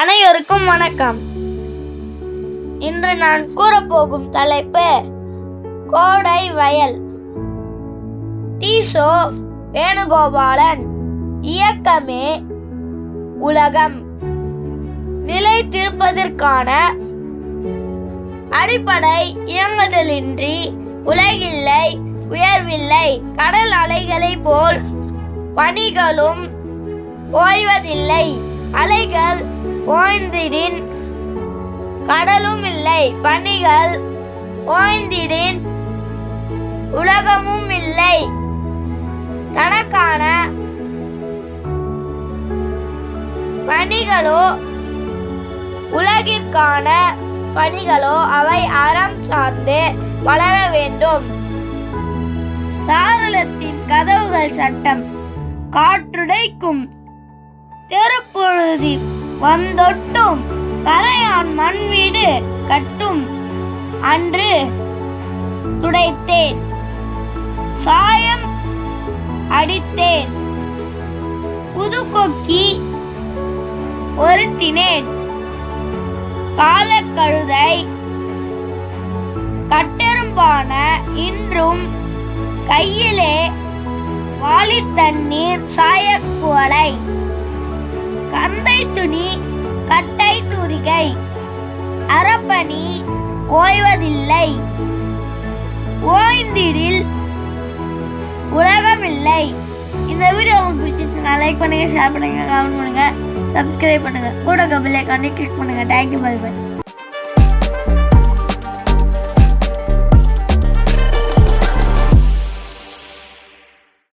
அனைவருக்கும் வணக்கம். இன்று நான் கூறப்போகும் தலைப்பு கோடை வயல். டீசோ வேணுகோபாலன் இயக்கமே உலகம். நிலைத்திருப்பதற்கான அடிப்படை இயங்குதலின்றி உலகில்லை உயர்வில்லை கடல் அலைகளைப் போல் பணிகளும் ஓய்வதில்லை. அலைகள் ஓய்ந்திடின். கடலும் இல்லை பணிகள் ஓய்ந்திடின். உலகமும் இல்லை. தனக்கான பணிகளோ உலகிற்கான பணிகளோ அவை அறம் சார்ந்து வளர வேண்டும். சாரளத்தின் கதவுகள் சட்டம். காற்றுடைக்கும் தெருப்பொழுதி வந்தொட்டும் கரையான் மண் வீடு கட்டும் அன்று துடைத்தேன். சாயம் அடித்தேன். புதுக்கொக்கி ஒருத்தினேன். காலக்கழுதை கட்டெரும்பான இன்றும் கையிலே வாளி தண்ணீர் சாயக்குவலை கந்தை துணி கட்டை தூரிகை. அரப்பணி ஓய்வதில்லை. ஓய்ந்திடில் உலகமில்லை. இந்த வீடியோ உங்களுக்கு பிடிச்சிருந்துச்சுன்னா லைக் பண்ணுங்க ஷேர் பண்ணுங்க கமெண்ட் பண்ணுங்க சப்ஸ்கிரைப் பண்ணுங்க. கூட கபிலை கண்ணி கிளிக் பண்ணுங்க. Thank you bye by